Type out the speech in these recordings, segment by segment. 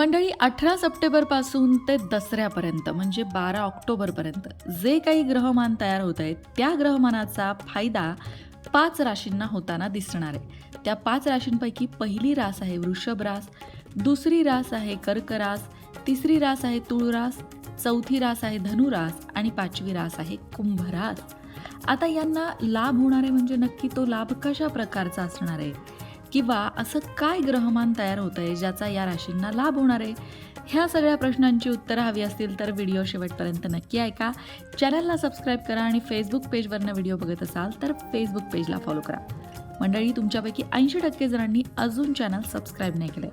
मंडळी अठरा सप्टेंबरपासून ते दसऱ्यापर्यंत म्हणजे बारा ऑक्टोबरपर्यंत जे काही ग्रहमान तयार होत आहेत त्या ग्रहमानाचा फायदा पाच राशींना होताना दिसणार आहे. त्या पाच राशींपैकी पहिली रास आहे वृषभ रास दुसरी रास आहे कर्क रास तिसरी रास आहे तुळ रास चौथी रास आहे धनुरास आणि पाचवी रास आहे कुंभरास आता यांना लाभ होणार आहे म्हणजे नक्की तो लाभ कशा प्रकारचा असणार आहे? किंवा असं काय ग्रहमान तयार होतं आहे ज्याचा या राशींना लाभ होणार आहे? ह्या सगळ्या प्रश्नांची उत्तरं हवी असतील तर व्हिडिओ शेवटपर्यंत नक्की ऐका. चॅनलला सबस्क्राईब करा आणि फेसबुक पेजवरनं व्हिडिओ बघत असाल तर फेसबुक पेजला फॉलो करा. मंडळी तुमच्यापैकी ऐंशी टक्के जणांनी अजून चॅनल सबस्क्राईब नाही केलंय.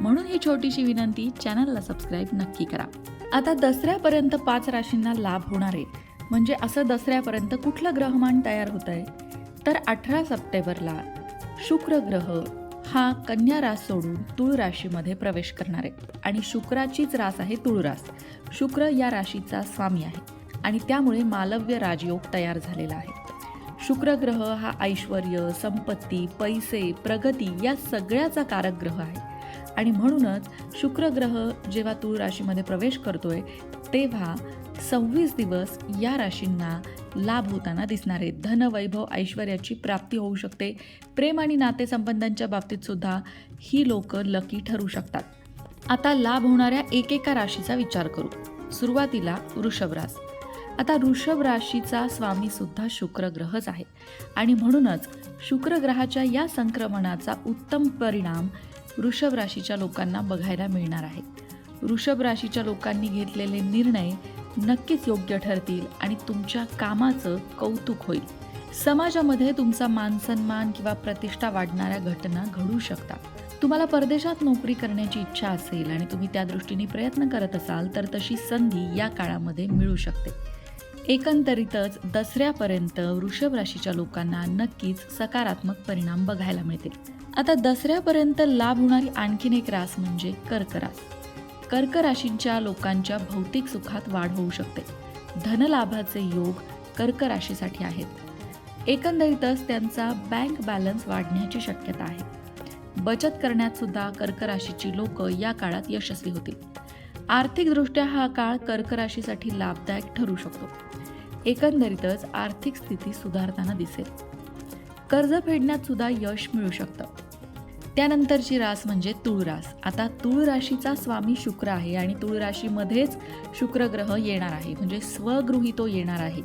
म्हणून ही छोटीशी विनंती चॅनलला सबस्क्राईब नक्की करा. आता दसऱ्यापर्यंत पाच राशींना लाभ होणार आहे. म्हणजे असं दसऱ्यापर्यंत कुठलं ग्रहमान तयार होत आहे? तर अठरा सप्टेंबरला शुक्र ग्रह हा कन्या रास सोडून तुळ राशीमध्ये प्रवेश करणार आहे. आणि शुक्राचीच रास आहे तुळ रास. शुक्र या राशीचा स्वामी आहे. आणि त्यामुळे मालव्य राजयोग तयार झालेला आहे. शुक्र ग्रह हा ऐश्वर संपत्ती पैसे प्रगती या सगळ्याचा कारक ग्रह आहे. आणि म्हणूनच शुक्र ग्रह जेव्हा तूळ राशीमध्ये प्रवेश करतोय तेव्हा सव्वीस दिवस या राशींना लाभ होताना दिसणार आहे धन वैभव ऐश्वर्याची प्राप्ती होऊ शकते. प्रेम आणि नातेसंबंधांच्या बाबतीत सुद्धा ही लोक लकी ठरू शकतात. आता लाभ होणाऱ्या एकेका राशीचा विचार करू. सुरुवातीला वृषभरास आता वृषभ राशीचा स्वामी सुद्धा शुक्र ग्रहच आहे. आणि म्हणूनच शुक्र ग्रहाच्या या संक्रमणाचा उत्तम परिणाम वृषभ राशीच्या लोकांना बघायला मिळणार आहे. वृषभ राशीच्या लोकांनी घेतलेले निर्णय नक्कीच योग्य ठरतील आणि तुमच्या कामाचं कौतुक होईल. समाजामध्ये तुमचा मानसन्मान किंवा प्रतिष्ठा वाढणाऱ्या घटना घडू शकतात. तुम्हाला परदेशात नोकरी करण्याची इच्छा असेल आणि तुम्ही त्या दृष्टीने प्रयत्न करत असाल तर तशी संधी या काळामध्ये मिळू शकते. एकंदरीतच दसऱ्यापर्यंत वृषभ राशीच्या लोकांना नक्कीच सकारात्मक परिणाम बघायला मिळतील. आता दसऱ्यापर्यंत लाभ होणारी आणखीन एक रास म्हणजे कर्क रास. कर्क राशींच्या लोकांच्या भौतिक सुखात वाढ होऊ शकते. धनलाभाचे योग कर्क राशीसाठी आहेत. एकंदरीतच त्यांचा बँक बॅलन्स वाढण्याची शक्यता आहे. बचत करण्यात सुद्धा कर्क राशीची लोक या काळात यशस्वी होतील. आर्थिकदृष्ट्या हा काळ कर्क राशीसाठी लाभदायक ठरू शकतो. एकंदरीतच आर्थिक स्थिती सुधारताना दिसेल. कर्ज फेडण्यात सुद्धा यश मिळू शकतं. त्यानंतरची रास म्हणजे तुळ रास आता तुळ राशीचा स्वामी शुक्र आहे आणि तुळ राशीमध्येच शुक्र ग्रह येणार आहे. म्हणजे स्वगृही तो येणार आहे.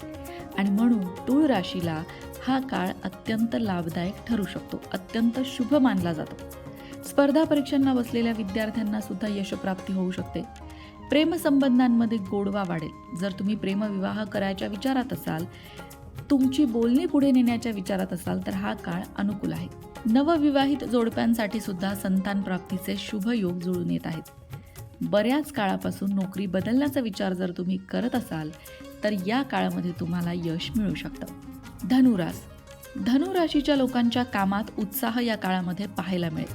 आणि म्हणून तुळ राशीला हा काळ अत्यंत लाभदायक ठरू शकतो. अत्यंत शुभ मानला जातो. स्पर्धा परीक्षांना बसलेल्या विद्यार्थ्यांना सुद्धा यशप्राप्ती होऊ शकते. प्रेमसंबंधांमध्ये गोडवा वाढेल. जर तुम्ही प्रेमविवाह करायच्या विचारात असाल तुमची बोलणी पुढे नेण्याच्या विचारात असाल तर हा काळ अनुकूल आहे. नवविवाहित जोडप्यांसाठी सुद्धा संतान प्राप्तीचे शुभ योग जुळून येत आहेत. बऱ्याच काळापासून नोकरी बदलण्याचा विचार जर तुम्ही करत असाल तर या काळामध्ये तुम्हाला यश मिळू शकतं. धनुरास. धनुराशीच्या लोकांच्या कामात उत्साह या काळामध्ये पाहायला मिळेल.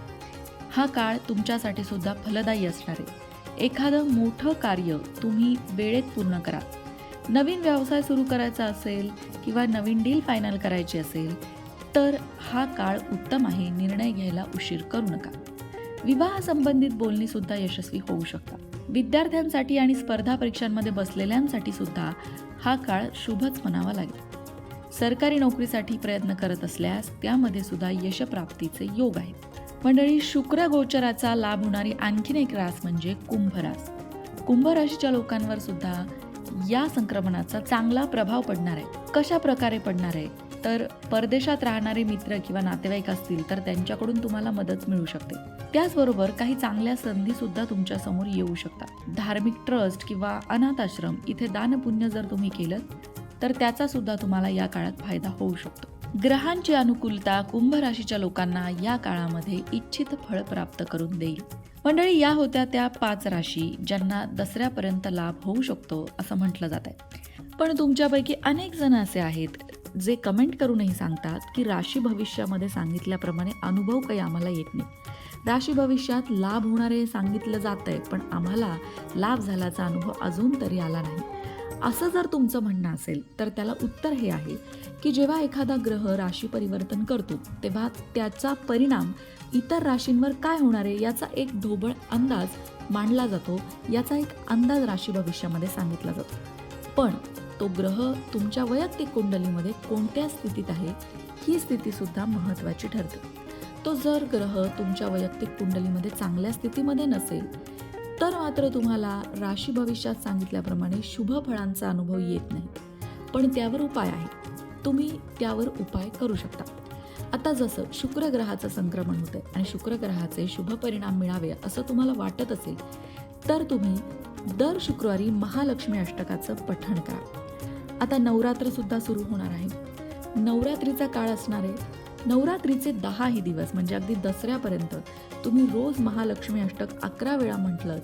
हा काळ तुमच्यासाठी सुद्धा फलदायी असणार आहे. एखादं मोठं कार्य तुम्ही वेळेत पूर्ण करा. नवीन व्यवसाय सुरू करायचा असेल किंवा नवीन डील फायनल करायची असेल तर हा काळ उत्तम आहे निर्णय घ्यायला उशीर करू नका. विवाहासंबंधित बोलणीसुद्धा यशस्वी होऊ शकतात विद्यार्थ्यांसाठी आणि स्पर्धा परीक्षांमध्ये बसलेल्यांसाठी सुद्धा हा काळ शुभच म्हणावा लागेल. सरकारी नोकरीसाठी प्रयत्न करत असल्यास त्यामध्ये सुद्धा यशप्राप्तीचे योग आहेत. मंडळी शुक्र गोचराचा लाभ होणारी आणखीन एक रास म्हणजे कुंभ रास. कुंभ राशीच्या लोकांवर सुद्धा या संक्रमणाचा चांगला प्रभाव पडणार आहे. कशा प्रकारे पडणार आहे? तर परदेशात राहणारे मित्र किंवा नातेवाईक असतील तर त्यांच्याकडून तुम्हाला मदत मिळू शकते. त्याचबरोबर काही चांगल्या संधी सुद्धा तुमच्यासमोर येऊ शकतात. धार्मिक ट्रस्ट किंवा अनाथ आश्रम इथे दानपुण्य जर तुम्ही केलं तर त्याचा सुद्धा तुम्हाला या काळात फायदा होऊ शकतो. ग्रहांची अनुकूलता कुंभ राशीच्या लोकांना या काळामध्ये इच्छित फळ प्राप्त करून देईल. मंडळी या होत्या त्या पाच राशी ज्यांना दसऱ्यापर्यंत लाभ होऊ शकतो असं म्हटलं जात आहे. पण तुमच्यापैकी अनेक जण असे आहेत जे कमेंट करूनही सांगतात की राशी भविष्यामध्ये सांगितल्याप्रमाणे अनुभव काही आम्हाला येत नाही. राशी भविष्यात लाभ होणारे सांगितलं जात आहे पण आम्हाला लाभ झाल्याचा अनुभव अजून तरी आला नाही. असं जर तुमचं म्हणणं असेल तर त्याला उत्तर हे आहे की जेव्हा एखादा ग्रह राशी परिवर्तन करतो तेव्हा त्याचा परिणाम इतर राशींवर काय होणार आहे याचा एक ढोबळ अंदाज मांडला जातो याचा एक अंदाज राशी भविष्यामध्ये सांगितला जातो. पण तो ग्रह तुमच्या वैयक्तिक कुंडलीमध्ये कोणत्या स्थितीत आहे ही स्थितीसुद्धा महत्त्वाची ठरते. तो जर ग्रह तुमच्या वैयक्तिक कुंडलीमध्ये चांगल्या स्थितीमध्ये नसेल तर मात्र तुम्हाला राशी भविष्यात सांगितल्याप्रमाणे शुभ फळांचा अनुभव येत नाही. पण त्यावर उपाय आहे तुम्ही त्यावर उपाय करू शकता. आता जसं शुक्र ग्रहाचं संक्रमण होतं आणि शुक्र ग्रहाचे शुभ परिणाम मिळावे असं तुम्हाला वाटत असेल तर तुम्ही दर शुक्रवारी महालक्ष्मी अष्टकाचं पठण करा. आता नवरात्रसुद्धा सुरू होणार आहे. नवरात्रीचा काळ असणार आहे. नवरात्रीचे दहाही दिवस म्हणजे अगदी दसऱ्यापर्यंत तुम्ही रोज महालक्ष्मी अष्टक अकरा वेळा म्हटलं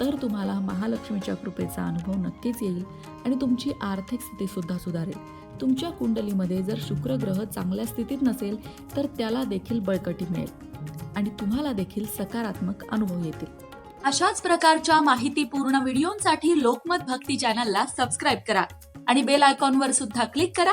तर तुम्हाला महालक्ष्मीच्या कृपेचा अनुभव नक्कीच येईल आणि तुमची आर्थिक स्थिती सुद्धा सुधारेल. तुमच्या कुंडलीमध्ये जर शुक्र ग्रह चांगल्या स्थितीत नसेल तर त्याला देखील बळकटी मिळेल आणि तुम्हाला देखील सकारात्मक अनुभव येतील. अशाच प्रकारच्या माहितीपूर्ण व्हिडिओंसाठी लोकमत भक्ती चॅनलला सबस्क्राईब करा आणि बेल आयकॉनवर सुद्धा क्लिक करा